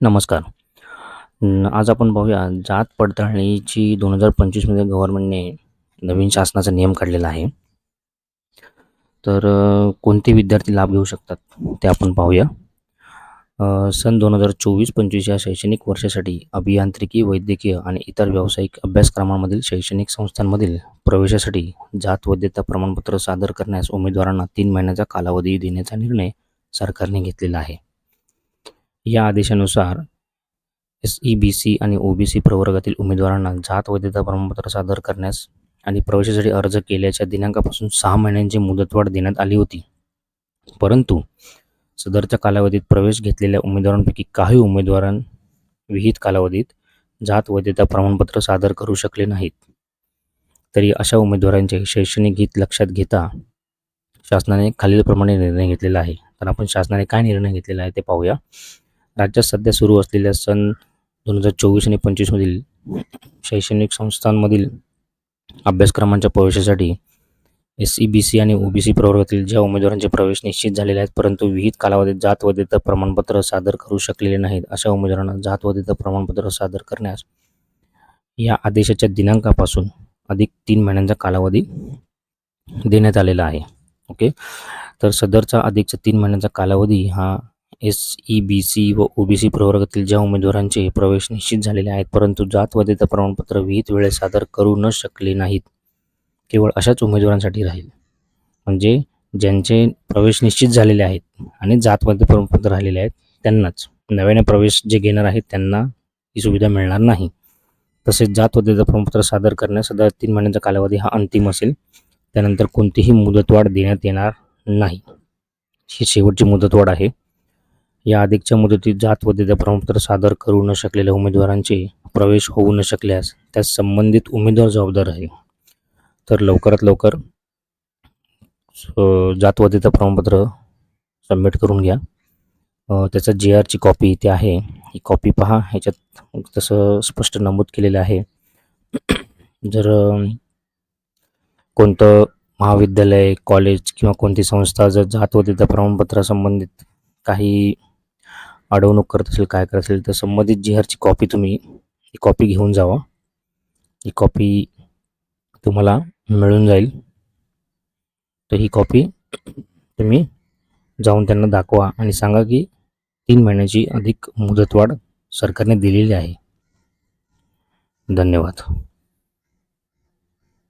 नमस्कार. आज आपण पाहूया जात पडताळणीची दोन हजार पंचवीसमध्ये गव्हर्नमेंटने नवीन शासनाचा नियम काढलेला आहे. तर कोणते विद्यार्थी लाभ घेऊ शकतात ते आपण पाहूया. सन दोन हजार चोवीस पंचवीस या शैक्षणिक वर्षासाठी अभियांत्रिकी वैद्यकीय आणि इतर व्यावसायिक अभ्यासक्रमांमधील शैक्षणिक संस्थांमधील प्रवेशासाठी जात वैद्यता प्रमाणपत्र सादर करण्यास उमेदवारांना तीन महिन्याचा कालावधी देण्याचा निर्णय सरकारने घेतलेला आहे. या आदेशानुसार एस ई बी सी आणि ओ बी सी प्रवर्गातील उमेदवारांना जात वैधता प्रमाणपत्र सादर करण्यास आणि प्रवेशासाठी अर्ज केल्याच्या दिनांकापासून सहा महिन्यांची मुदतवाढ देण्यात आली होती. परंतु सदरच्या कालावधीत प्रवेश घेतलेल्या उमेदवारांपैकी काही उमेदवारां विहित कालावधीत जात वैधता प्रमाणपत्र सादर करू शकले नाहीत. तरी अशा उमेदवारांचे शैक्षणिक हित लक्षात घेता शासनाने खालीलप्रमाणे निर्णय घेतलेला आहे. तर आपण शासनाने काय निर्णय घेतलेला आहे ते पाहूया. राज्यात सध्या सुरू असलेल्या सन दोन हजार चोवीस आणि पंचवीसमधील शैक्षणिक संस्थांमधील अभ्यासक्रमांच्या प्रवेशासाठी एस सी बी सी आणि ओ बी सी प्रवर्गातील ज्या उमेदवारांचे प्रवेश निश्चित झालेले आहेत परंतु विहित कालावधीत जात प्रमाणपत्र सादर करू शकलेले नाहीत अशा उमेदवारांना जात प्रमाणपत्र सादर करण्यास या आदेशाच्या दिनांकापासून अधिक तीन महिन्यांचा कालावधी देण्यात आलेला आहे. ओके? तर सदरचा अधिकचा तीन महिन्यांचा कालावधी हा एस ई बी सी व ओ बी सी प्रवर्गातील ज्या उमेदवारांचे प्रवेश निश्चित झालेले आहेत परंतु जात वैधता प्रमाणपत्र विहित वेळेत सादर करू न शकले नाहीत. केवळ अशाच उमेदवारांसाठी राहील. म्हणजे ज्यांचे प्रवेश निश्चित झालेले आहेत आणि जात प्रमाणपत्र राहिलेले आहेत त्यांनाच. नव्याने प्रवेश जे घेणार आहेत त्यांना ही सुविधा मिळणार नाही. तसेच जात वैधता प्रमाणपत्र सादर करण्यास सदा तीन महिन्यांचा कालावधी हा अंतिम असेल. त्यानंतर कोणतीही मुदतवाढ देण्यात येणार नाही. ही शेवटची मुदतवाढ आहे. या अधिकच्या मुदतीत जात वैधता प्रमाणपत्र सादर करू न शकलेल्या उमेदवारांचे प्रवेश होऊ न शकल्यास त्यास संबंधित उमेदवार जबाबदार आहे. तर लवकरात लवकर अ, जात वैधता प्रमाणपत्र सबमिट करून घ्या. त्याचा त्याचं जे आरची कॉपी इथे आहे. ही कॉपी पहा. ह्याच्यात तसं स्पष्ट नमूद केलेलं आहे. जर कोणतं महाविद्यालय कॉलेज किंवा कोणती संस्था जर जात वैधता प्रमाणपत्रासंबंधित काही अडवणूक करत असेल काय करत असेल तर संबंधित जी कॉपी तुम्ही ही कॉपी घेऊन जावा. ही कॉपी तुम्हाला मिळून जाईल. तर ही कॉपी तुम्ही जाऊन त्यांना दाखवा आणि सांगा की तीन महिन्याची अधिक मुदतवाढ सरकारने दिलेली आहे. धन्यवाद.